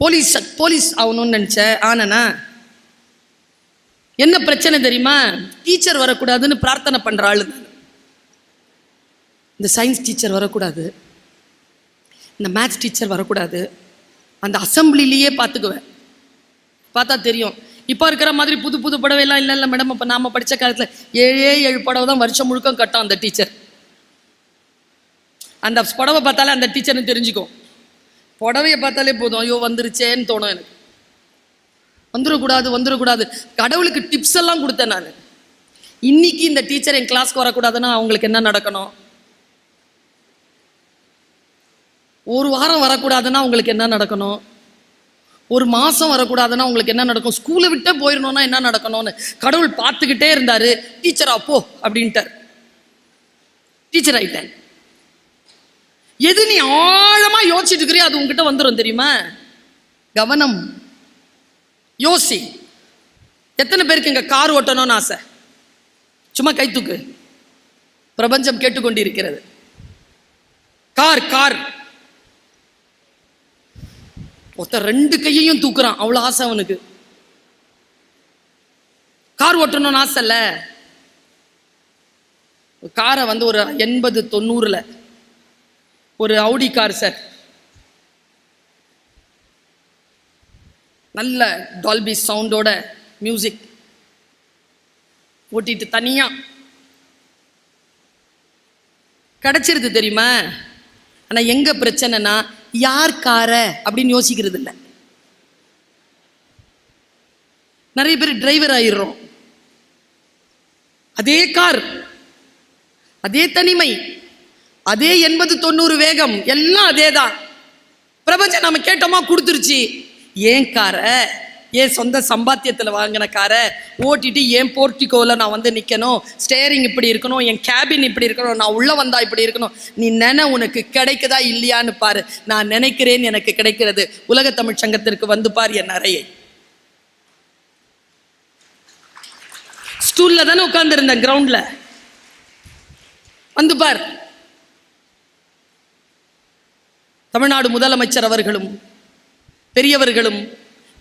Police police ஆகணும்னு நினச்சேன் ஆனனா என்ன பிரச்சனை தெரியுமா? டீச்சர் வரக்கூடாதுன்னு பிரார்த்தனை பண்ணுற ஆளு இந்த சயின்ஸ் டீச்சர் வரக்கூடாது. இந்த மேத்ஸ் டீச்சர் வரக்கூடாது. அந்த அசம்பிளிலேயே பார்த்துக்குவேன் பார்த்தா தெரியும். இப்போ இருக்கிற மாதிரி புது புது புடவைலாம் இல்லை இல்லை மேடம் இப்போ நாம் படித்த காலத்தில் ஏழே ஏழு புடவை தான் வருஷம் முழுக்க கட்டும் அந்த டீச்சர் அந்த புடவை பார்த்தாலே அந்த டீச்சர்னு தெரிஞ்சுக்கும். புடவையை பார்த்தாலே போதும். ஐயோ வந்துருச்சேன்னு தோணும் எனக்கு. வந்துடக்கூடாது வந்துடக்கூடாது கடவுளுக்கு டிப்ஸ் எல்லாம் கொடுத்தேன் நான். இன்னைக்கு இந்த டீச்சர் என் கிளாஸ்க்கு வரக்கூடாதுன்னா அவங்களுக்கு என்ன நடக்கணும்? ஒரு வாரம் வரக்கூடாதுன்னா உங்களுக்கு என்ன நடக்கணும்? ஒரு மாதம் வரக்கூடாதுன்னா உங்களுக்கு என்ன நடக்கும்? ஸ்கூலை விட்டே போயிடணும்னா என்ன நடக்கணும்னு கடவுள் பார்த்துக்கிட்டே இருந்தார். டீச்சரா அப்போ அப்படின்ட்டார். டீச்சர் ஆயிட்டேன். எது நீ ஆழமா யோசிச்சுட்டு இருக்கிறியோ அது உங்ககிட்ட வந்துடும் தெரியுமா? கவனம். யோசி. எத்தனை பேருக்கு இங்க கார் ஓட்டணும்னு ஆசை? சும்மா கை தூக்கு. பிரபஞ்சம் கேட்டுக்கொண்டிருக்கிறது. Car car. ஒருத்தன் ரெண்டு கையையும் தூக்குறான். அவ்வளோ ஆசை அவனுக்கு. கார் ஓட்டணும்னு ஆசை இல்லை. காரை வந்து ஒரு எண்பது தொண்ணூறில். ஒரு அவுடி கார் சார் நல்ல டால்பி சவுண்டோட மியூசிக் ஓட்டிட்டு தனியா. கிடைச்சிருது தெரியுமா? ஆனா எங்க பிரச்சனைனா யார் கார அப்படின்னு யோசிக்கிறது இல்லை நிறைய பேர் டிரைவர் ஆயிடுறோம். அதே கார் அதே தனிமை. அதே எண்பது தொண்ணூறு வேகம் எல்லாம் அதே தான் பிரபஞ்சம் நம்ம கேட்டோமா கொடுத்துருச்சு. ஏன் காரை? ஏன் சொந்த சம்பாத்தியத்தில் வாங்கின காரை? ஓட்டிட்டு ஏன் போர்ட்டிகோவில் நான் வந்து நிற்கணும் ஸ்டேரிங் இப்படி இருக்கணும் என் கேபின் இப்படி இருக்கணும் நான் உள்ளே வந்தால் இப்படி இருக்கணும். நீ நினை உனக்கு கிடைக்குதா இல்லையான்னு பாரு. நான் நினைக்கிறேன் எனக்கு கிடைக்கிறது. உலக தமிழ் சங்கத்திற்கு வந்து பார் என் நிறைய ஸ்டூலில் தானே உட்காந்துருந்தேன் கிரவுண்டில் வந்து பார். தமிழ்நாடு முதலமைச்சர் அவர்களும் பெரியவர்களும்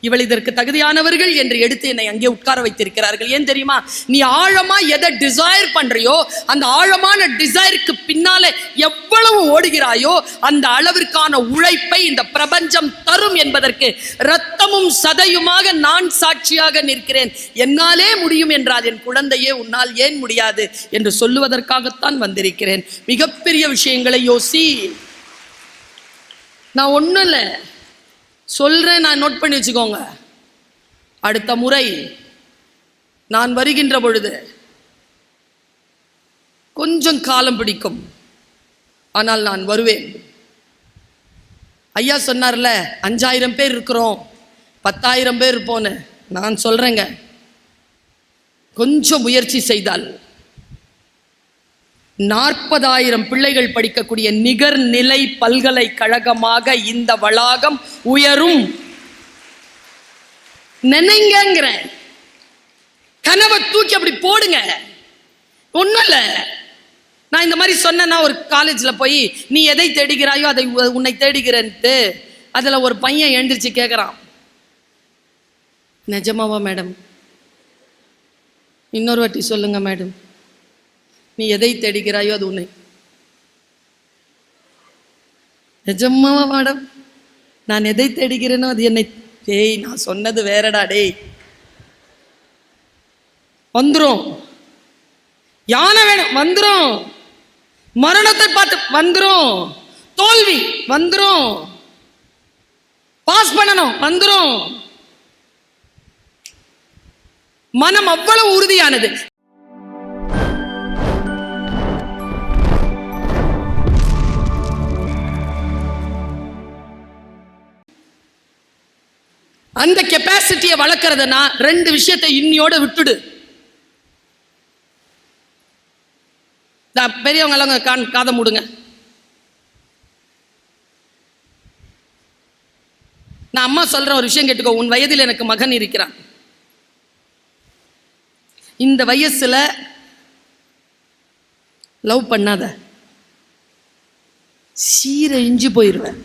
இவள் இதற்கு தகுதியானவர்கள் என்று எடுத்து என்னை அங்கே உட்கார வைத்திருக்கிறார்கள். ஏன் தெரியுமா? நீ ஆழமா எதை டிசைர் பண்றியோ அந்த ஆழமான டிசைருக்கு பின்னாலே எவ்வளவு ஓடுகிறாயோ அந்த அளவிற்கான உழைப்பை இந்த பிரபஞ்சம் தரும் என்பதற்கு ரத்தமும் சதையுமாக நான் சாட்சியாக நிற்கிறேன். என்னாலே முடியும் என்றால் என் குழந்தையே உன்னால் ஏன் முடியாது என்று சொல்லுவதற்காகத்தான் வந்திருக்கிறேன். மிகப்பெரிய விஷயங்களை யோசி. நான் ஒன்றும் இல்லை. சொல்கிறேன் நான் நோட் பண்ணி வச்சுக்கோங்க. அடுத்த முறை நான் வருகின்ற பொழுது கொஞ்சம் காலம் பிடிக்கும். ஆனால் நான் வருவேன். ஐயா சொன்னார்ல அஞ்சாயிரம் பேர் இருக்கிறோம் பத்தாயிரம் பேர் இருப்போன்னு நான் சொல்கிறேங்க கொஞ்சம் முயற்சி செய்தால் நாற்பதாயிரம் பிள்ளைகள் படிக்கக்கூடிய நிகர்நிலை பல்கலைக்கழகமாக இந்த வளாகம் உயரும். நினைங்கிற கனவை தூக்கி அப்படி போடுங்க. ஒன்றும் இல்லை. நான் இந்த மாதிரி சொன்னேன்னா ஒரு காலேஜில் போய் நீ எதை தேடுகிறாயோ அதை உன்னை தேடுகிறேன்ட்டு. அதில் ஒரு பையன் எழுந்திரிச்சு கேட்குறான் நிஜமாவா மேடம்? இன்னொரு வாட்டி சொல்லுங்க மேடம். நீ எதை தேடுகிறாயோ அது உன்னை. நிஜமாவா மேடம். நான் எதை தேடுகிறேனோ அது என்னை. டேய் நான் சொன்னது வேறடா டேய். வந்துரும். யானை வேணும். வந்துரும். மரணத்தை பார்த்து வந்துரும். தோல்வி. வந்துரும். பாஸ் பண்ணணும். வந்துரும். மனம் அவ்வளவு உறுதியானது. அந்த கெப்பாசிட்டியை வளர்க்கறதுனா ரெண்டு விஷயத்தை இன்னியோட விட்டுடு. பெரியவங்க எல்லாம் கான் காதை மூடுங்க. நான் அம்மா சொல்ற ஒரு விஷயம் கேட்டுக்கோ உன் வயதில் எனக்கு மகன் இருக்கிறான். இந்த வயசுல லவ் பண்ணாத. சீரழிஞ்சு போயிடுவேன்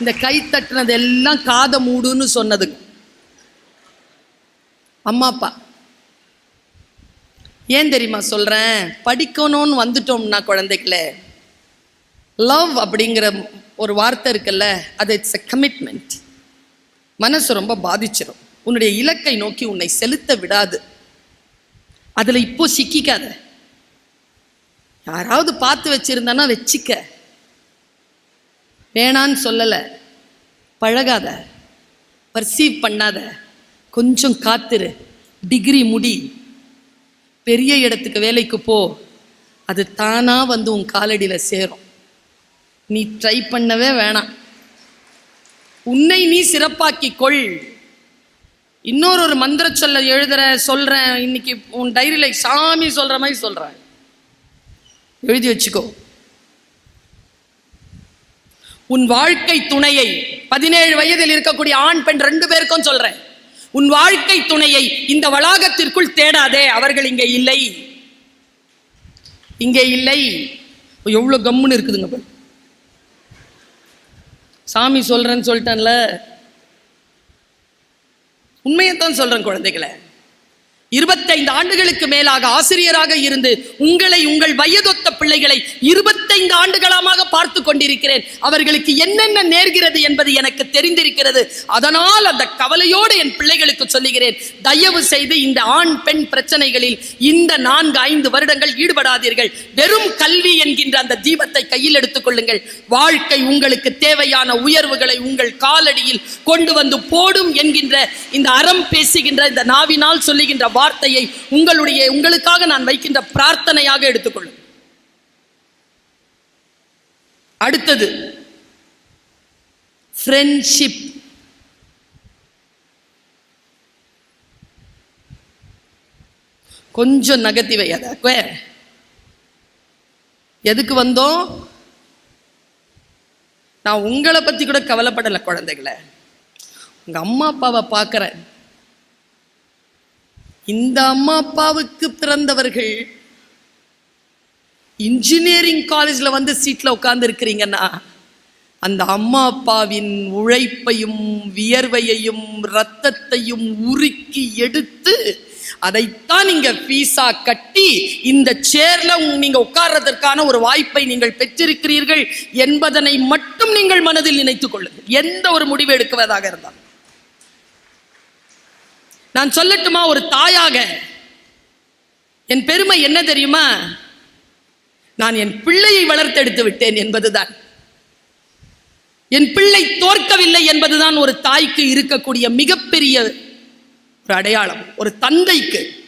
இந்த கை தட்டினது எல்லாம் காதை மூடுன்னு சொன்னதுங்க அம்மா அப்பா. ஏன் தெரியுமா சொல்கிறேன் படிக்கணும்னு வந்துட்டோம்னா குழந்தைகள லவ் அப்படிங்கிற ஒரு வார்த்தை இருக்குல்ல அது இட்ஸ் எ கமிட்மெண்ட் மனசு ரொம்ப பாதிச்சிடும் உன்னுடைய இலக்கை நோக்கி உன்னை செலுத்த விடாது. அதில் இப்போ சிக்கிக்காத. யாராவது பார்த்து வச்சுருந்தானா வச்சிக்க. வேணான்னு சொல்லலை. பழகாத. பர்சீவ் பண்ணாத. கொஞ்சம் காத்துரு. டிகிரி முடி. பெரிய இடத்துக்கு வேலைக்கு போ. அது தானாக வந்து உன் காலடியில் சேரும். நீ ட்ரை பண்ணவே வேணாம். உன்னை நீ சிறப்பாக்கி கொள். இன்னொரு ஒரு மந்திர சொல்ல எழுதுற சொல்கிறேன் இன்னைக்கு உன் டைரியில் சாமி சொல்கிற மாதிரி சொல்கிறேன் எழுதி வச்சுக்கோ. உன் வாழ்க்கை துணையை பதினேழு வயதில் இருக்கக்கூடிய ஆண் பெண் ரெண்டு பேருக்கும் சொல்றேன். உன் வாழ்க்கை துணையை இந்த வளாகத்திற்குள் தேடாதே அவர்கள் இங்கே இல்லை. இங்கே இல்லை. எவ்வளவு கம்முன்னு இருக்குதுங்க பாரு. சாமி சொல்றேன்னு சொல்லிட்டேன்ல. உண்மையைத்தான் சொல்றேன் குழந்தைகளை. இருபத்தைந்து ஆண்டுகளுக்கு மேலாக ஆசிரியராக இருந்து உங்களை உங்கள் வயதொத்த பிள்ளைகளை இருபத்தைந்து ஆண்டுகளமாக பார்த்து கொண்டிருக்கிறேன். அவர்களுக்கு என்னென்ன நேர்கிறது என்பது எனக்கு தெரிந்திருக்கிறது. அதனால் அந்த கவலையோடு என் பிள்ளைகளுக்கு சொல்லுகிறேன். தயவு செய்து இந்த ஆண் பெண் பிரச்சனைகளில் இந்த நான்கு ஐந்து வருடங்கள் ஈடுபடாதீர்கள். வெறும் கல்வி என்கின்ற அந்த தீபத்தை கையில் எடுத்துக் கொள்ளுங்கள். வாழ்க்கை உங்களுக்கு தேவையான உயர்வுகளை உங்கள் காலடியில் கொண்டு வந்து போடும் என்கின்ற இந்த அறம் பேசுகின்ற இந்த நாவினால் சொல்லுகின்ற வார்த்தையை உங்களுடைய உங்களுக்காக நான் வைக்கின்ற பிரார்த்தனையாக எடுத்துக்கொள்ளும். அடுத்தது ஃப்ரெண்ட்ஷிப் கொஞ்சம் நகர்த்தி வையாத எதுக்கு வந்தோம்? நான் உங்களை பத்தி கூட கவலைப்படலை குழந்தைகளை. உங்க அம்மா அப்பாவை பார்க்குறேன். இந்த அம்மா அப்பாவுக்கு பிறந்தவர்கள் இன்ஜினியரிங் காலேஜில் வந்து சீட்டில் உட்கார்ந்து இருக்கிறீங்கன்னா அந்த அம்மா அப்பாவின் உழைப்பையும் வியர்வையையும் ரத்தத்தையும் உருக்கி எடுத்து அதைத்தான் நீங்க பீஸா கட்டி இந்த சேர்ல நீங்க உட்கார்றதற்கான ஒரு வாய்ப்பை நீங்கள் பெற்றிருக்கிறீர்கள் என்பதனை மட்டும் நீங்கள் மனதில் நினைத்துக் கொள்ளுங்கள். எந்த ஒரு முடிவு எடுக்குவதாக இருந்தால் நான் சொல்லட்டுமா ஒரு தாயாக? என் பெருமை என்ன தெரியுமா? நான் என் பிள்ளையை வளர்த்தெடுத்து விட்டேன் என்பதுதான். என் பிள்ளை தோற்கவில்லை என்பதுதான் ஒரு தாய்க்கு இருக்கக்கூடிய மிகப்பெரிய ஒரு அடையாளம். ஒரு தந்தைக்கு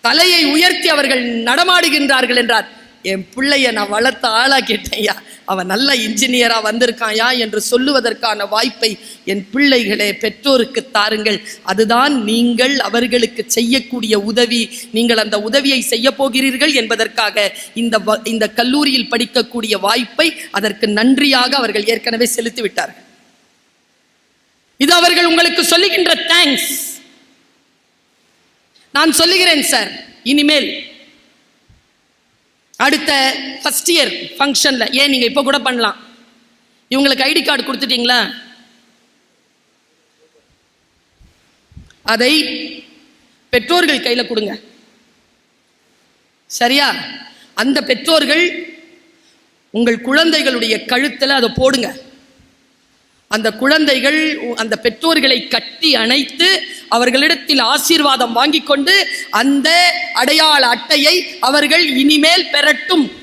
தலையை உயர்த்தி அவர்கள் நடமாடுகின்றார்கள் என்றார். என் பிள்ளைய நான் வளர்த்த ஆளாக்கிட்டேயா அவன் நல்ல இன்ஜினியராக வந்திருக்காயா என்று சொல்லுவதற்கான வாய்ப்பை என் பிள்ளைகளே பெற்றோருக்கு தாருங்கள். அதுதான் நீங்கள் அவர்களுக்கு செய்யக்கூடிய உதவி. நீங்கள் அந்த உதவியை செய்ய போகிறீர்கள் என்பதற்காக இந்த வ- இந்த கல்லூரியில் படிக்கக்கூடிய வாய்ப்பை அதற்கு நன்றியாக அவர்கள் ஏற்கனவே செலுத்தி விட்டார்கள் இது அவர்கள் உங்களுக்கு சொல்லுகின்ற தேங்க்ஸ் நான் சொல்லுகிறேன் சார் இனிமேல் அடுத்த ஃபர்ஸ்ட் இயர் ஃபங்க்ஷனில் ஏன் நீங்கள் இப்போ கூட பண்ணலாம்? இவங்களுக்கு ஐடி கார்டு கொடுத்துட்டீங்களா? அதை பெற்றோர்கள் கையில் கொடுங்க. சரியா? அந்த பெற்றோர்கள் உங்கள் குழந்தைகளுடைய கழுத்தில் அதை போடுங்க. அந்த குழந்தைகள் உ- அந்த பெற்றோர்களை கட்டி அணைத்து அவர்களிடத்தில் ஆசீர்வாதம் வாங்கி கொண்டு அந்த அடையாள அட்டையை அவர்கள் இனிமேல் பெறட்டும்.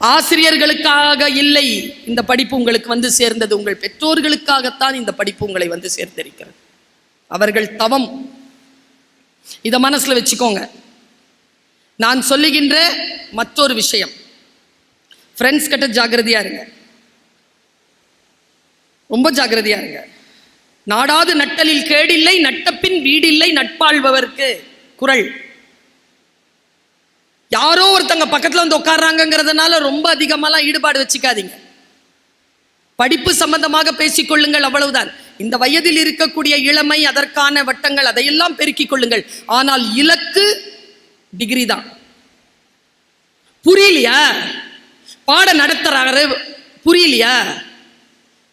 ஆசிரியர்களுக்காக இல்லை. இந்த படிப்பு உங்களுக்கு வந்து சேர்ந்தது. உங்கள் பெற்றோர்களுக்காகத்தான் இந்த படிப்பு உங்களை வந்து சேர்ந்திருக்கிறது. அவர்கள் தவம். இதை மனசில் வச்சுக்கோங்க. நான் சொல்லுகின்ற மற்றொரு விஷயம். ஃப்ரெண்ட்ஸ் கிட்ட ஜாக்கிரதையா இருங்க. ரொம்ப ஜாகிரதையா இருங்க. நாடாது நட்டலில் கேடில்லை நட்டப்பின் வீடில்லை நட்பாழ்பவர்க்கு. குறள் யாரோ ஒருத்தங்க பக்கத்தில் வந்து உட்கார்றாங்கங்கிறதுனால ரொம்ப அதிகமாலாம் ஈடுபாடு வச்சுக்காதீங்க. படிப்பு சம்பந்தமாக பேசிக்கொள்ளுங்கள் அவ்வளவுதான். இந்த வயதில் இருக்கக்கூடிய இளமை அதற்கான வட்டங்கள் அதையெல்லாம் பெருக்கிக் கொள்ளுங்கள். ஆனால் இலக்கு டிகிரி தான் புரியலையா? பாடம் நடத்துறாரு புரியலையா?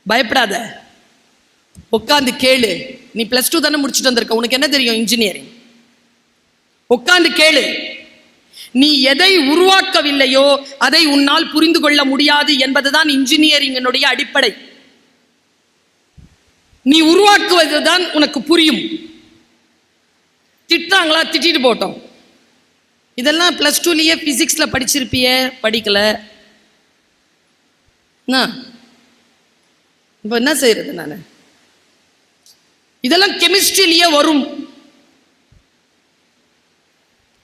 பயப்படாத. உட்காந்து கேளு. நீ பிளஸ் டூ தானே முடிச்சுட்டு வந்திருக்க. உனக்கு என்ன தெரியும் இன்ஜினியரிங் உட்காந்து கேளு. நீ எதை உருவாக்கவில்லையோ அதை உன்னால் புரிந்து கொள்ள முடியாது என்பதுதான் இன்ஜினியரிங்கினுடைய அடிப்படை. நீ உருவாக்குவதுதான் உனக்கு புரியும். திட்டுறாங்களா? திட்டிட்டு போட்டோம். இதெல்லாம் பிளஸ் டூலயே பிசிக்ஸ்ல படிச்சிருப்பிய படிக்கல. இப்போ என்ன செய்யறது நான்? இதெல்லாம் கெமிஸ்ட்ரியிலேயே வரும்.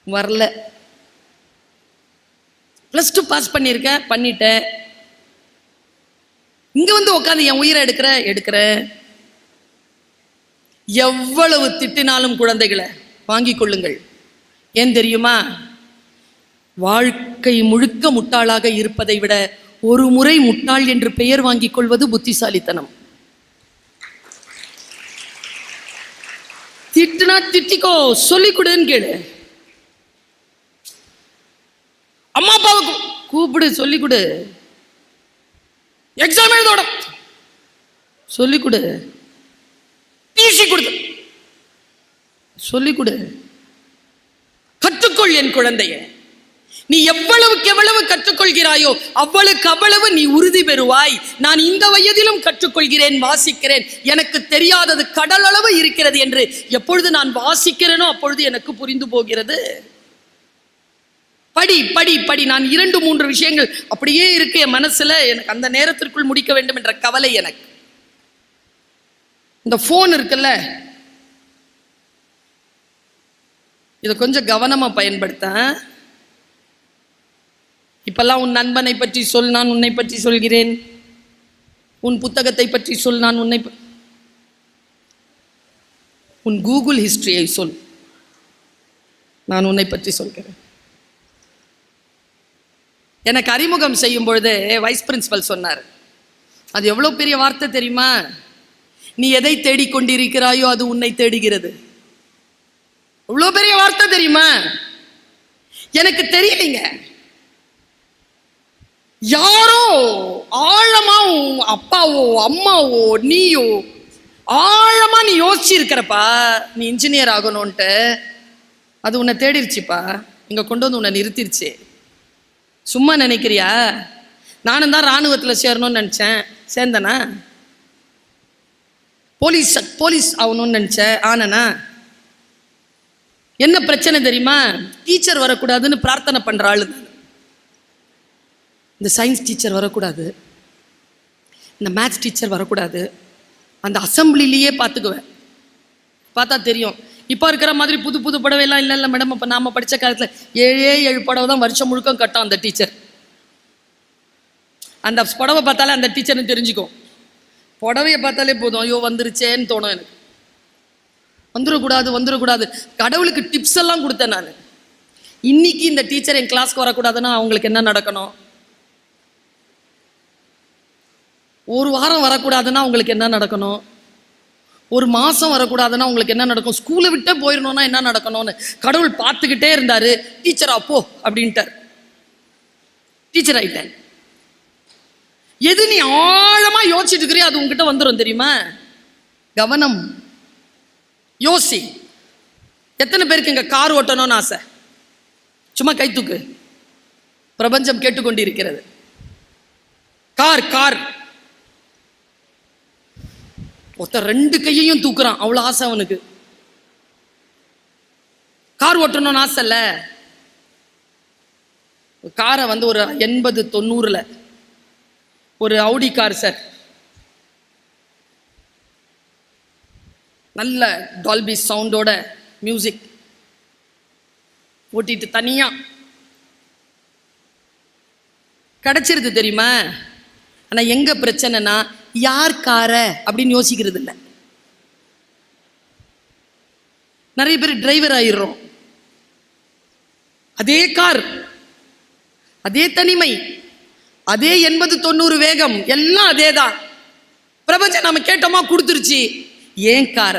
வரல. ப்ளஸ் டூ பாஸ் பண்ணியிருக்கேன் பண்ணிட்டேன் இங்க வந்து உட்காந்து என் உயிரை எடுக்கிற எடுக்கிற. எவ்வளவு திட்டினாலும் குழந்தைகளை வாங்கிக் கொள்ளுங்கள். ஏன் தெரியுமா? வாழ்க்கை முழுக்க முட்டாளாக இருப்பதை விட ஒரு முறை முட்டாள் என்று பெயர் வாங்கிக் கொள்வது புத்திசாலித்தனம். திட்டுனா திட்டிக்கோ சொல்லி கொடுன்னு கேளு. அம்மா அப்பாவை கூப்பிடு சொல்லி கொடு. எக்ஸாம் எழுதோட சொல்லி கொடு. டிசி கொடுத்து. சொல்லிக் கொடு. கற்றுக்கொள் என் குழந்தைய. நீ எவ்வளவுக்கு எவ்வளவு கற்றுக்கொள்கிறாயோ அவ்வளவுக்கு அவ்வளவு நீ உறுதி பெறுவாய். நான் இந்த வயதிலும் கற்றுக்கொள்கிறேன் வாசிக்கிறேன். எனக்கு தெரியாதது கடல் அளவு இருக்கிறது என்று எப்பொழுது நான் வாசிக்கிறேனோ அப்பொழுது எனக்கு புரிந்து போகிறது. படி படி படி. நான் இரண்டு மூன்று விஷயங்கள் அப்படியே இருக்கு என் மனசுல. எனக்கு அந்த நேரத்திற்குள் முடிக்க வேண்டும் என்ற கவலை எனக்கு. இந்த ஃபோன் இருக்குல்ல? இதை கொஞ்சம் கவனமா பயன்படுத்த இப்பெல்லாம் உன் நண்பனை பற்றி சொல் நான் உன்னை பற்றி சொல்கிறேன். உன் புத்தகத்தை பற்றி சொல் நான் உன்னை உன் கூகுள் ஹிஸ்டரியை சொல். நான் உன்னை பற்றி சொல்கிறேன். எனக்கு அறிமுகம் செய்யும் பொழுது வைஸ் பிரின்சிபல் சொன்னார். அது எவ்வளோ பெரிய வார்த்தை தெரியுமா? நீ எதை தேடிக்கொண்டிருக்கிறாயோ அது உன்னை தேடுகிறது. எவ்வளோ பெரிய வார்த்தை தெரியுமா? எனக்கு தெரியலைங்க. யாரோ ஆழமா உன் அப்பாவோ அம்மாவோ நீயோ ஆழமா நீ யோசிச்சிருக்கிறப்பா நீ இன்ஜினியர் ஆகணும்ன்ட்டு அது உன்னை தேடிருச்சுப்பா. இங்க கொண்டு வந்து உன்னை நிறுத்திருச்சு. சும்மா நினைக்கிறியா? நானும் தான் ராணுவத்தில் சேரணும்னு நினச்சேன். சேர்ந்தனா? போலீஸ் போலீஸ் ஆகணும்னு நினச்சேன் ஆனனா? என்ன பிரச்சனை தெரியுமா? டீச்சர் வரக்கூடாதுன்னு பிரார்த்தனை பண்ணுற ஆளு இந்த சயின்ஸ் டீச்சர் வரக்கூடாது. இந்த மேத்ஸ் டீச்சர் வரக்கூடாது. அந்த அசம்பிளிலேயே பார்த்துக்குவேன் பார்த்தா தெரியும். இப்போ இருக்கிற மாதிரி புது புது புடவைலாம் இல்லை இல்லை மேடம் இப்போ நாம் படித்த காலத்தில் ஏழே ஏழு புடவை தான் வருஷம் முழுக்க கட்டும் அந்த டீச்சர் அந்த புடவை பார்த்தாலே அந்த டீச்சர்னு தெரிஞ்சுக்கும். புடவையை பார்த்தாலே போதும். ஐயோ வந்துருச்சேன்னு தோணும் எனக்கு. வந்துடக்கூடாது வந்துடக்கூடாது. கடவுளுக்கு டிப்ஸ் எல்லாம் கொடுத்தேன் நான். இன்னைக்கு இந்த டீச்சர் என் கிளாஸ்க்கு வரக்கூடாதுன்னா அவங்களுக்கு என்ன நடக்கணும்? ஒரு வாரம் வரக்கூடாதுன்னா உங்களுக்கு என்ன நடக்கணும்? ஒரு மாதம் வரக்கூடாதுன்னா உங்களுக்கு என்ன நடக்கும்? ஸ்கூலை விட்டே போயிடணும்னா என்ன நடக்கணும்னு? கடவுள் பார்த்துக்கிட்டே இருந்தார். டீச்சர் அப்போ அப்படின்ட்டார். டீச்சர் ஆயிட்டேன் எது நீ ஆழமாக யோசிச்சுட்டு இருக்கிறியோ அது உங்ககிட்ட வந்துடும் தெரியுமா? கவனம். யோசி. எத்தனை பேருக்கு இங்கே கார் ஓட்டணும்னு ஆசை? சும்மா கைத்தூக்கு பிரபஞ்சம் பிரபஞ்சம் கேட்டுக்கொண்டிருக்கிறது. Car car. ஒருத்தன் ரெண்டு கையையும் தூக்குறான். அவ்வளோ ஆசை அவனுக்கு. கார் ஓட்டணும்னு ஆசை இல்லை. காரை வந்து ஒரு எண்பது தொண்ணூறில். ஒரு அவுடி கார் சார் நல்ல டால்பி சவுண்டோட மியூசிக் ஓட்டிட்டு தனியா. கிடைச்சிருது தெரியுமா? ஆனால் எங்கே பிரச்சனைனா யார் கார அப்படின்னு யோசிக்கிறது இல்லை நிறைய பேர் டிரைவர் ஆயிடுறோம். அதே கார் அதே தனிமை அதே எண்பது தொண்ணூறு வேகம் எல்லாம் அதே தான் பிரபஞ்சம் நம்ம கேட்டோமா கொடுத்துருச்சு. ஏன் கார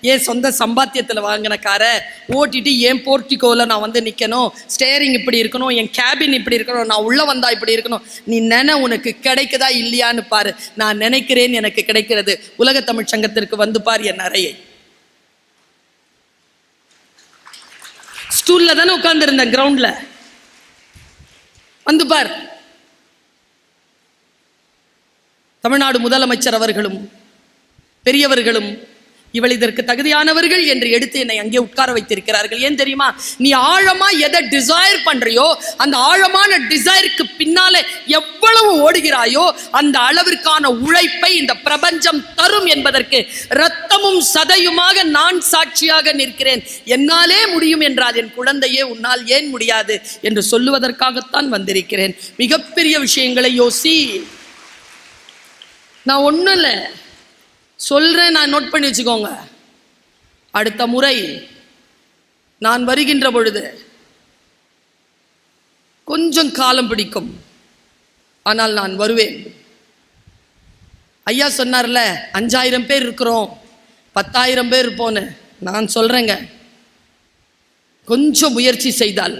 என் சொந்த சம்பாத்தியத்தில் வாங்கின காரை ஓட்டிட்டு என் போர்ட்டிகோவில் நான் வந்து நிற்கணும் ஸ்டேரிங் இப்படி இருக்கணும் என் கேபின் இப்படி இருக்கணும் நான் உள்ளே வந்தால் இப்படி இருக்கணும். நீ நினை உனக்கு கிடைக்குதா இல்லையான்னு பாரு. நான் நினைக்கிறேன் எனக்கு கிடைக்கிறது. உலக தமிழ் சங்கத்திற்கு வந்து பார் என் நிறையை ஸ்டூலில் தானே உட்காந்துருந்தேன் கிரவுண்டில் வந்து பார். தமிழ்நாடு முதலமைச்சர் அவர்களும் பெரியவர்களும் இவள் இதற்கு தகுதியானவர்கள் என்று எடுத்து என்னை அங்கே உட்கார வைத்திருக்கிறார்கள். ஏன் தெரியுமா? நீ ஆழமா எதை டிசைர் பண்றியோ அந்த ஆழமான டிசைருக்கு பின்னாலே எவ்வளவு ஓடுகிறாயோ அந்த அளவிற்கான உழைப்பை இந்த பிரபஞ்சம் தரும் என்பதற்கு இரத்தமும் சதையுமாக நான் சாட்சியாக நிற்கிறேன். என்னாலே முடியும் என்றால் என் குழந்தையே உன்னால் ஏன் முடியாது என்று சொல்லுவதற்காகத்தான் வந்திருக்கிறேன். மிகப்பெரிய விஷயங்களை யோசி. நான் ஒன்றும் இல்லை சொல்கிறேன் நான் நோட் பண்ணி வச்சுக்கோங்க. அடுத்த முறை நான் வருகின்ற பொழுது கொஞ்சம் காலம் பிடிக்கும். ஆனால் நான் வருவேன். ஐயா சொன்னார்ல அஞ்சாயிரம் பேர் இருக்கிறோம் பத்தாயிரம் பேர் இருப்போன்னு நான் சொல்கிறேங்க கொஞ்சம் முயற்சி செய்தால்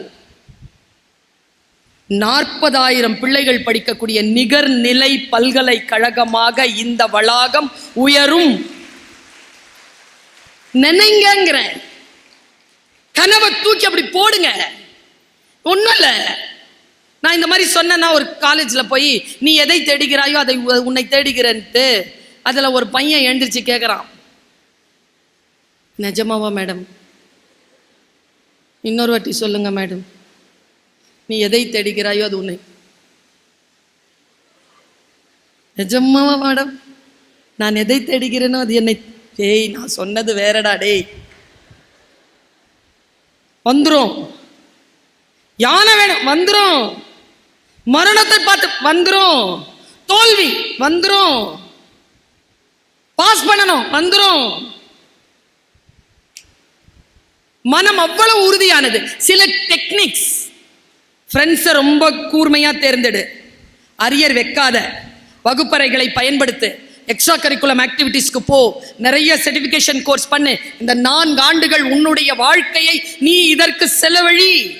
நாற்பதாயிரம் பிள்ளைகள் படிக்கக்கூடிய நிகர்நிலை பல்கலைக்கழகமாக இந்த வளாகம் உயரும். நினைங்கிற கனவை தூக்கி அப்படி போடுங்க. ஒன்றும் இல்லை. நான் இந்த மாதிரி சொன்னேன்னா ஒரு காலேஜில் போய் நீ எதை தேடுகிறாயோ அதை உன்னை தேடுகிறேன்ட்டு. அதில் ஒரு பையன் எழுந்திரிச்சு கேட்குறான் நிஜமாவா மேடம்? இன்னொரு வாட்டி சொல்லுங்க மேடம். நீ எதை தேடுகிறாயோ அது உன்னை. நிஜமாவா மேடம்? நான் எதை தேடுகிறேனோ அது என்னை டேய் நான் சொன்னது வேறடா டேய். வந்துரும். யானை வேணும். வந்துரும். மரணத்தை பார்த்து வந்துரும். தோல்வி. வந்துரும். பாஸ் பண்ணணும். வந்துரும். மனம் அவ்வளவு உறுதியானது. சில டெக்னிக்ஸ் ஃப்ரெண்ட்ஸை ரொம்ப கூர்மையாக தேர்ந்தெடு. அரியர் வைக்காத. வகுப்பறைகளை பயன்படுத்து. எக்ஸ்ட்ரா கரிக்குலம் ஆக்டிவிட்டீஸ்க்கு போ. நிறைய சர்டிஃபிகேஷன் கோர்ஸ் பண்ணு. இந்த நான்கு ஆண்டுகள் உன்னுடைய வாழ்க்கையை நீ இதற்கு செலவழி.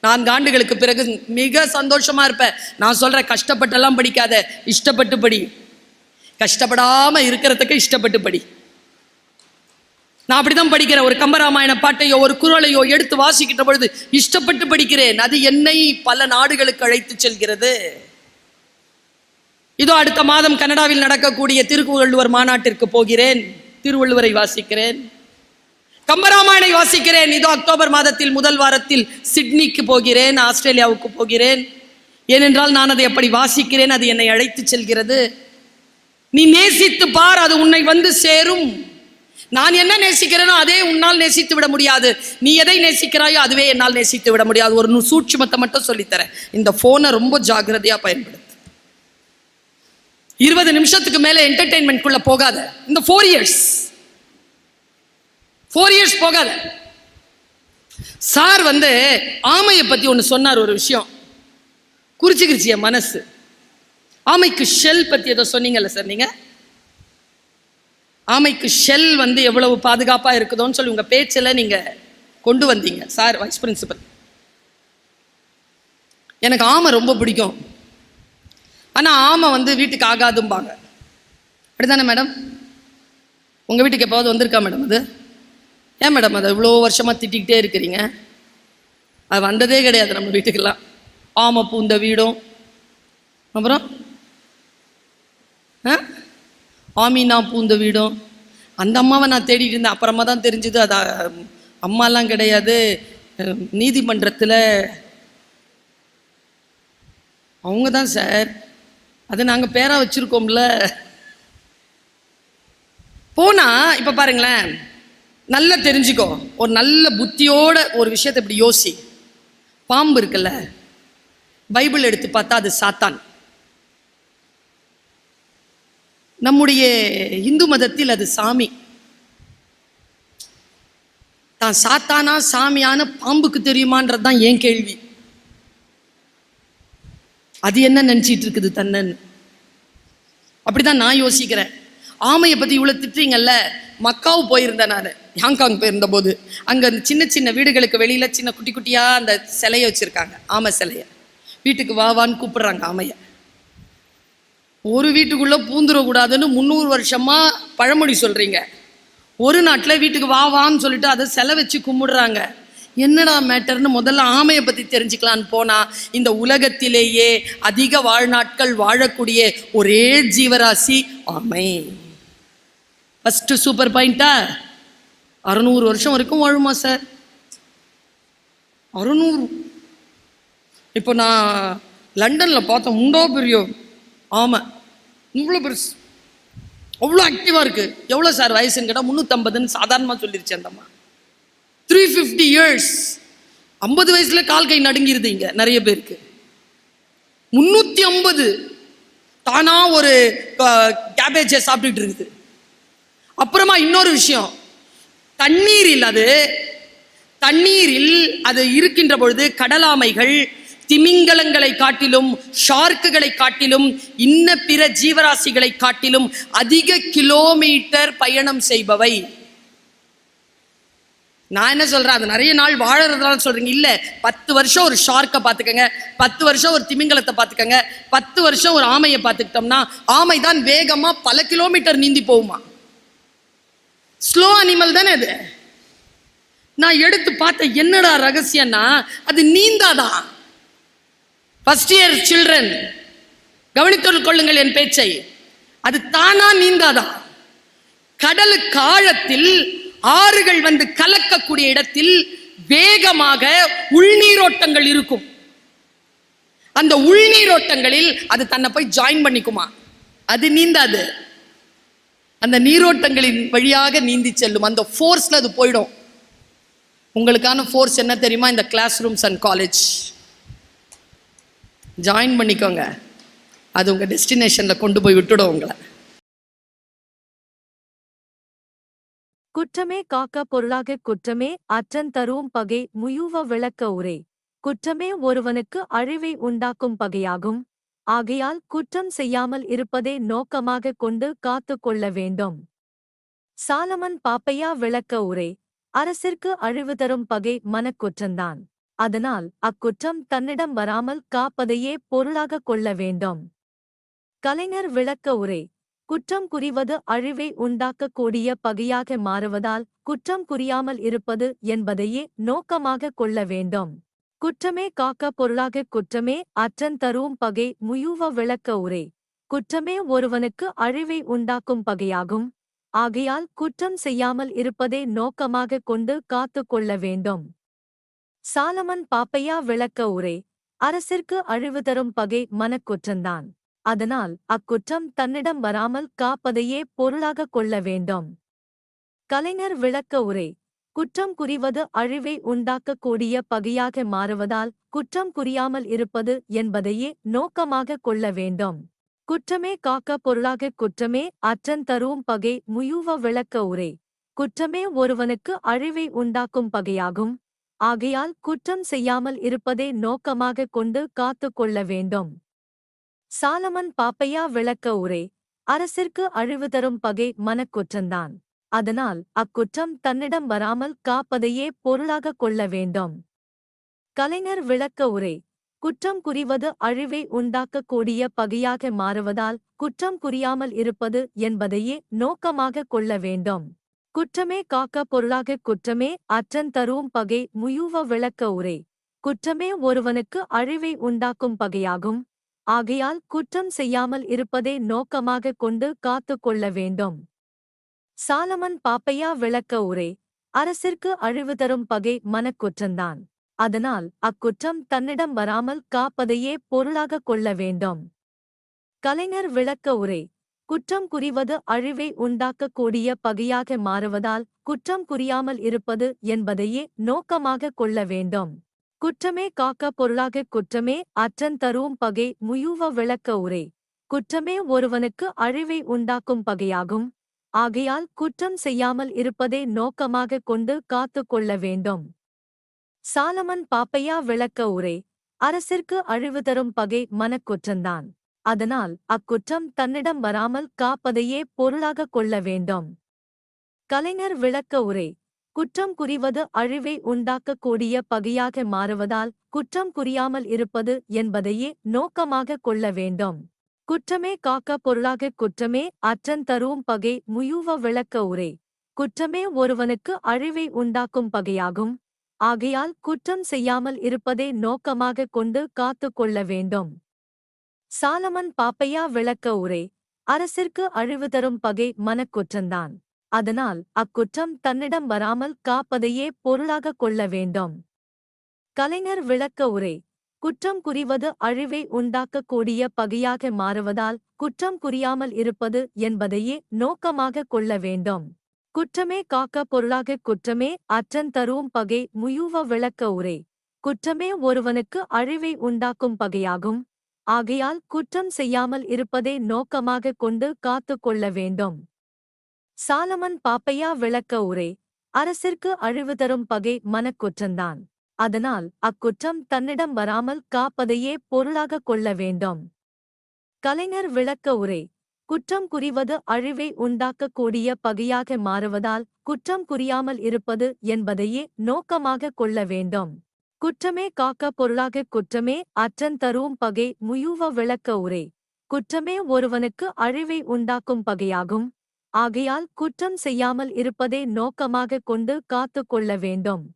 நான்கு ஆண்டுகளுக்கு பிறகு மிக சந்தோஷமா இருப்ப. நான் சொல்ற கஷ்டப்பட்டெல்லாம் படிக்காத. இஷ்டப்பட்டு படி. கஷ்டப்படாம இருக்கிறதுக்கு இஷ்டப்பட்டு படி. நான் அப்படிதான் படிக்கிறேன். ஒரு கம்பராமாயண பாட்டையோ ஒரு குரலையோ எடுத்து வாசிக்கின்ற பொழுது இஷ்டப்பட்டு படிக்கிறேன். அது என்னை பல நாடுகளுக்கு அழைத்து செல்கிறது. இதோ அடுத்த மாதம் கனடாவில் நடக்கக்கூடிய திருக்குவள்ளுவர் மாநாட்டிற்கு போகிறேன். திருவள்ளுவரை வாசிக்கிறேன். கம்பராமாயணை வாசிக்கிறேன். இதோ அக்டோபர் மாதத்தில் முதல் வாரத்தில் சிட்னிக்கு போகிறேன். ஆஸ்திரேலியாவுக்கு போகிறேன். ஏனென்றால் நான் அதை அப்படி வாசிக்கிறேன். அது என்னை அழைத்து செல்கிறது. நீ நேசித்து பார். அது உன்னை வந்து சேரும். நான் என்ன நேசிக்கிறேனோ அதே உன்னால் நேசித்து விட முடியாது. நீ எதை நேசிக்கிறாயோ அதுவே என்னால் நேசித்து விட முடியாது. ஒரு சூட்சுமத்தை மட்டும் சொல்லித்தரேன். இந்த போனை ரொம்ப ஜாக்கிரதையா பயன்படுத்து. இருபது நிமிஷத்துக்கு மேல என்டர்டெயின்மெண்ட்குள்ளே போகாத. இந்த ஃபோர் இயர்ஸ் ஃபோர் இயர்ஸ் போகாத. சார் வந்து ஆமையை பத்தி ஒன்று சொன்னார் ஒரு விஷயம். குறிச்சுக்கிருச்சு என் மனசு. ஆமைக்கு ஷெல் பத்தி ஏதோ சொன்னீங்கல்ல சார் நீங்க? ஆமைக்கு ஷெல் வந்து எவ்வளவு பாதுகாப்பாக இருக்குதோன்னு சொல்லி உங்கள் பேச்சில் நீங்கள் கொண்டு வந்தீங்க. சார் வைஸ் பிரின்சிபல் எனக்கு ஆமை ரொம்ப பிடிக்கும். ஆனால் ஆமை வந்து வீட்டுக்கு ஆகாதும்பாங்க. அப்படிதானே மேடம்? உங்கள் வீட்டுக்கு எப்போவது வந்திருக்கா மேடம் அது? ஏன் மேடம் அதை இவ்வளோ வருஷமாக திட்டிக்கிட்டே இருக்கிறீங்க? அது வந்ததே கிடையாது நம்ம வீட்டுக்கெல்லாம். ஆமை பூந்த வீடும். அப்புறம்? ஆ? ஆமீனா பூந்த வீடும். அந்த அம்மாவை நான் தேடிட்டு இருந்தேன். அப்புறமா தான் தெரிஞ்சுது அது அம்மாலாம் கிடையாது. நீதிமன்றத்தில் அவங்க தான் சார். அது நாங்கள் பேராக வச்சுருக்கோம்ல. போனால் இப்போ பாருங்களேன் நல்லா தெரிஞ்சுக்கோ. ஒரு நல்ல புத்தியோட ஒரு விஷயத்தை இப்படி யோசி. பாம்பு இருக்குல்ல பைபிள் எடுத்து பார்த்தா அது சாத்தான். நம்முடைய இந்து மதத்தில் அது சாமி. தான் சாத்தானா சாமியான பாம்புக்கு தெரியுமான்றது தான் ஏன் கேள்வி? அது என்ன நினச்சிட்டு இருக்குது தன்னன் அப்படிதான் நான் யோசிக்கிறேன். ஆமையை பற்றி இவ்வளோ திட்டுறீங்கல்ல? மக்காவு போயிருந்தேன் நான். ஹாங்காங் போயிருந்த போது அங்கே அந்த சின்ன சின்ன வீடுகளுக்கு வெளியில் சின்ன குட்டி குட்டியாக அந்த சிலையை வச்சுருக்காங்க. ஆமை சிலையை. வீட்டுக்கு வா வான்னு கூப்பிடுறாங்க ஆமைய. ஒரு வீட்டுக்குள்ளே பூந்துடக்கூடாதுன்னு முந்நூறு வருஷமாக பழமொழி சொல்கிறீங்க ஒரு நாட்டில் வீட்டுக்கு வா வான்னு சொல்லிட்டு அதை செலை வச்சு கும்பிடுறாங்க. என்னடா மேட்டர்னு முதல்ல ஆமையை பற்றி தெரிஞ்சுக்கலான்னு போனால் இந்த உலகத்திலேயே அதிக வாழ்நாட்கள் வாழக்கூடிய ஒரே ஜீவராசி ஆமை. ஃபஸ்ட்டு சூப்பர் பாயிண்ட்டா அறநூறு வருஷம் வரைக்கும் வாழுமா சார் அறுநூறு. இப்போ நான் லண்டனில் பார்த்தேன் உண்டோ பெரியோ ஆமாம் இவ்வளோ பெருசு. அவ்வளோ ஆக்டிவாக இருக்குது எவ்வளோ சார் வயசுன்னு கேட்டால் முந்நூற்றம்பதுன்னு சாதாரணமாக சொல்லிருச்சு அந்தம்மா த்ரீ ஃபிஃப்டி இயர்ஸ் ஐம்பது வயசுல கால் கை நடுங்கிருது இங்க நிறைய பேருக்கு. முன்னூத்தி ஐம்பது தானா ஒரு கேபேஜை சாப்பிட்டுட்டு இருக்குது. அப்புறமா இன்னொரு விஷயம். தண்ணீரில் அது தண்ணீரில் அது இருக்கின்ற பொழுது கடலாமைகள் திமிங்கலங்களை காட்டிலும் ஷார்க்குகளை காட்டிலும் இன்ன பிற ஜீவராசிகளை காட்டிலும் அதிக கிலோமீட்டர் பயணம் செய்பவை. நான் என்ன சொல்றேன்? அது நிறைய நாள் வாழறதுனால சொல்றீங்க. இல்ல பத்து வருஷம் ஒரு ஷார்க்கை பார்த்துக்கங்க. பத்து வருஷம் ஒரு திமிங்கலத்தை பார்த்துக்கங்க. பத்து வருஷம் ஒரு ஆமையை பார்த்துக்கிட்டோம்னா ஆமை தான் வேகமா பல கிலோமீட்டர் நீந்தி போகுமா? ஸ்லோ அனிமல் தானே அது? நான் எடுத்து பார்த்த என்னடா ரகசியம்னா அது நீந்தாதான் ஃபர்ஸ்ட் இயர் சில்ட்ரன் கவனித்துக் கொள்ளுங்கள் என் பேச்சை. அது தானா நீந்தாதான் கடல் காலத்தில் ஆறுகள் வந்து கலக்கக்கூடிய இடத்தில் வேகமாக உள்நீரோட்டங்கள் இருக்கும். அந்த உள்நீரோட்டங்களில் அது தன்னை போய் ஜாயின் பண்ணிக்குமா? அது நீந்தாது. அந்த நீரோட்டங்களின் வழியாக நீந்தி செல்லும். அந்த ஃபோர்ஸில் அது போயிடும். உங்களுக்கான ஃபோர்ஸ் என்ன தெரியுமா? இந்த classrooms and college join பண்ணிக்கோங்க. அது உங்க டெஸ்டினேஷனில் கொண்டு போய் விட்டுடும் உங்களை. குற்றமே காக்க பொருளாக குற்றமே அற்றன் தரும் பகை முயுவ விளக்க உரை. குற்றமே ஒருவனுக்கு அழிவை உண்டாக்கும் பகையாகும். ஆகையால் குற்றம் செய்யாமல் இருப்பதே நோக்கமாக கொண்டு காத்து கொள்ள வேண்டும். சாலமன் பாப்பையா விளக்க உரை. அரசிற்கு அழிவு தரும் பகை மனக்குற்றந்தான். அதனால் அக்குற்றம் தன்னிடம் வராமல் காப்பதையே பொருளாக கொள்ள வேண்டும். கலைஞர் விளக்க உரை குற்றம் புரிவது அழிவை உண்டாக்கக்கூடிய பகையாக மாறுவதால் குற்றம் புரியாமல் இருப்பது என்பதையே நோக்கமாக கொள்ள வேண்டும். குற்றமே காக்க பொருளாக குற்றமே அற்றன் தரும் பகை முயுவ விளக்க உரை குற்றமே ஒருவனுக்கு அழிவை உண்டாக்கும் பகையாகும். ஆகையால் குற்றம் செய்யாமல் இருப்பதே நோக்கமாக கொண்டு காத்து கொள்ள வேண்டும். சாலமன் பாப்பையா விளக்க உரை அரசிற்கு அழிவு தரும் பகை மனக்குற்றந்தான். அதனால் அக்குற்றம் தன்னிடம் வராமல் காப்பதையே பொருளாக கொள்ள வேண்டும். கலைஞர் விளக்க உரை குற்றம் புரிவது அழிவை உண்டாக்கக்கூடிய பகையாக மாறுவதால் குற்றம் புரியாமல் இருப்பது என்பதையே நோக்கமாக கொள்ள வேண்டும். குற்றமே காக்க பொருளாக குற்றமே அற்றன் தரும் பகை முயுவ விளக்க உரை குற்றமே ஒருவனுக்கு அழிவை உண்டாக்கும் பகையாகும். ஆகையால் குற்றம் செய்யாமல் இருப்பதே நோக்கமாக கொண்டு காத்து கொள்ள வேண்டும். சாலமன் பாப்பையா விளக்க உரை அரசிற்கு அழிவு தரும் பகை மனக்குற்றந்தான். அதனால் அக்குற்றம் தன்னிடம் வராமல் காப்பதையே பொருளாக கொள்ள வேண்டும். கலைஞர் விளக்க உரை குற்றம் புரிவது அழிவை உண்டாக்கக்கூடிய பகையாக மாறுவதால் குற்றம் புரியாமல் இருப்பது என்பதையே நோக்கமாக கொள்ள வேண்டும். குற்றமே காக்க பொருளாக குற்றமே அற்றன் தரும் பகை முயுவ விளக்க உரை. குற்றமே ஒருவனுக்கு அழிவை உண்டாக்கும் பகையாகும். ஆகையால் குற்றம் செய்யாமல் இருப்பதே நோக்கமாக கொண்டு காத்து கொள்ள வேண்டும். சாலமன் பாப்பையா விளக்க உரை. அரசிற்கு அழிவு தரும் பகை மனக்குற்றந்தான். அதனால் அக்குற்றம் தன்னிடம் வராமல் காப்பதையே பொருளாக கொள்ள வேண்டும். கலைஞர் விளக்க உரை. குற்றம் புரிவது அழிவை உண்டாக்கக்கூடிய பகையாக மாறுவதால் குற்றம் புரியாமல் இருப்பது என்பதையே நோக்கமாக கொள்ள வேண்டும். குற்றமே காக்க பொருளாக குற்றமே அற்றன் தரும் பகை முயுவ விளக்க உரை. குற்றமே ஒருவனுக்கு அழிவை உண்டாக்கும் பகையாகும். ஆகையால் குற்றம் செய்யாமல் இருப்பதே நோக்கமாக கொண்டு காத்து கொள்ள வேண்டும். சாலமன் பாப்பையா விளக்க உரை. அரசிற்கு அழிவு தரும் பகை மனக்குற்றந்தான். அதனால் அக்குற்றம் தன்னிடம் வராமல் காப்பதையே பொருளாகக் கொள்ள வேண்டும். கலைஞர் விளக்க உரை குற்றம் புரிவது அழிவை உண்டாக்கக்கூடிய பகையாக மாறுவதால் குற்றம் புரியாமல் இருப்பது என்பதையே நோக்கமாகக் கொள்ள வேண்டும். குற்றமே காக்க பொருளாகக் குற்றமே அற்றன் தரும் பகை முயுவ விளக்க உரை குற்றமே ஒருவனுக்கு அழிவை உண்டாக்கும் பகையாகும். ஆகையால் குற்றம் செய்யாமல் இருப்பதை நோக்கமாகக் கொண்டு காத்துக் கொள்ள வேண்டும். சாலமன் பாப்பையா விளக்க உரை. அரசிற்கு அழிவு தரும் பகை மனக்குற்றந்தான். அதனால் அக்குற்றம் தன்னிடம் வராமல் காப்பதையே பொருளாகக் கொள்ள வேண்டும். கலைஞர் விளக்க உரை. குற்றம் புரிவது அழிவை உண்டாக்கக்கூடிய பகையாக மாறுவதால் குற்றம் புரியாமல் இருப்பது என்பதையே நோக்கமாகக் கொள்ள வேண்டும். குற்றமே காக்க பொருளாகக் குற்றமே அற்றன் தரும் பகை முயுவ விளக்க உரை. குற்றமே ஒருவனுக்கு அழிவை உண்டாக்கும் பகையாகும். ஆகையால் குற்றம் செய்யாமல் இருப்பதை நோக்கமாகக் கொண்டு காத்துக் கொள்ள வேண்டும். சாலமன் பாப்பையா விளக்க உரை அரசிற்கு அழிவு தரும் பகை மனக்குற்றந்தான். அதனால் அக்குற்றம் தன்னிடம் வராமல் காப்பதையே பொருளாகக் கொள்ள வேண்டும் கலைஞர் விளக்க உரை குற்றம் குறிவது அழிவை உண்டாக்கக்கூடிய பகையாக மாறுவதால் குற்றம் குறியாமல் இருப்பது என்பதையே நோக்கமாகக் கொள்ள வேண்டும். குற்றமே காக்க பொருளாகக் குற்றமே அற்றன் தரும் பகை முயுவ விளக்க உரை. குற்றமே ஒருவனுக்கு அழிவை உண்டாக்கும் பகையாகும். ஆகையால் குற்றம் செய்யாமல் இருப்பதை நோக்கமாகக் கொண்டு காத்துக் கொள்ள வேண்டும்.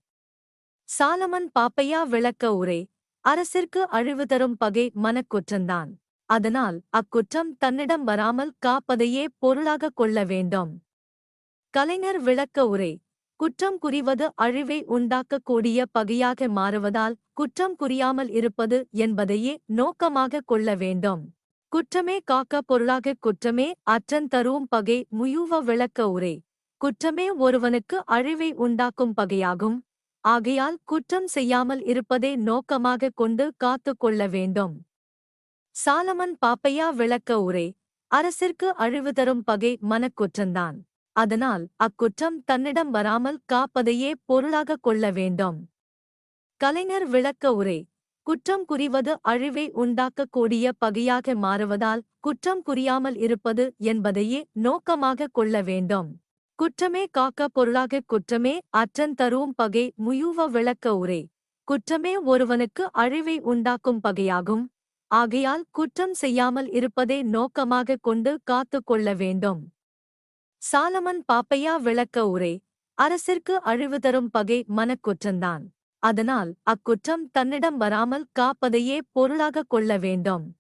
சாலமன் பாப்பையா விளக்க உரை. அரசிற்கு அழிவு தரும் பகை மனக்குற்றந்தான். அதனால் அக்குற்றம் தன்னிடம் வராமல் காப்பதையே பொருளாகக் கொள்ள வேண்டும். கலைஞர் விளக்க உரை. குற்றம் புரிவது அழிவை உண்டாக்கக்கூடிய பகையாக மாறுவதால் குற்றம் புரியாமல் இருப்பது என்பதையே நோக்கமாகக் கொள்ள வேண்டும். குற்றமே காக்க பொருளாகக் குற்றமே அற்றன் தரும் பகை முயுவ விளக்க உரை. குற்றமே ஒருவனுக்கு அழிவை உண்டாக்கும் பகையாகும். ஆகையால் குற்றம் செய்யாமல் இருப்பதை நோக்கமாகக் கொண்டு காத்துக் கொள்ள வேண்டும். சாலமன் பாப்பையா விளக்க உரை. அரசிற்கு அழிவு தரும் பகை மனக்குற்றந்தான். அதனால் அக்குற்றம் தன்னிடம் வராமல் காப்பதையே பொருளாகக் கொள்ள வேண்டும். கலைஞர் விளக்க உரை. குற்றம் புரிவது அழிவை உண்டாக்கக்கூடிய பகையாக மாறுவதால் குற்றம் புரியாமல் இருப்பது என்பதையே நோக்கமாகக் கொள்ள வேண்டும். குற்றமே காக்க பொருளாகக் குற்றமே அற்றன் தரும் பகை முயுவ விளக்க உரை. குற்றமே ஒருவனுக்கு அழிவை உண்டாக்கும் பகையாகும். ஆகையால் குற்றம் செய்யாமல் இருப்பதை நோக்கமாகக் கொண்டு காத்துக் கொள்ள வேண்டும். சாலமன் பாப்பையா விளக்க உரை. அரசிற்கு அழிவு தரும் பகை மனக்குற்றந்தான். அதனால் அக்குற்றம் தன்னிடம் வராமல் காப்பதையே பொருளாகக் கொள்ள வேண்டும்.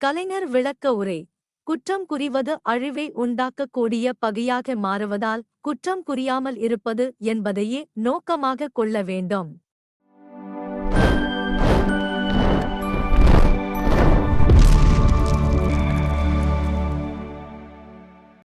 கலைஞர் விளக்க உரை. குற்றம் புரிவது அழிவை உண்டாக்கக்கூடிய பகையாக மாறுவதால் குற்றம் புரியாமல் இருப்பது என்பதையே நோக்கமாகக் கொள்ள வேண்டும்.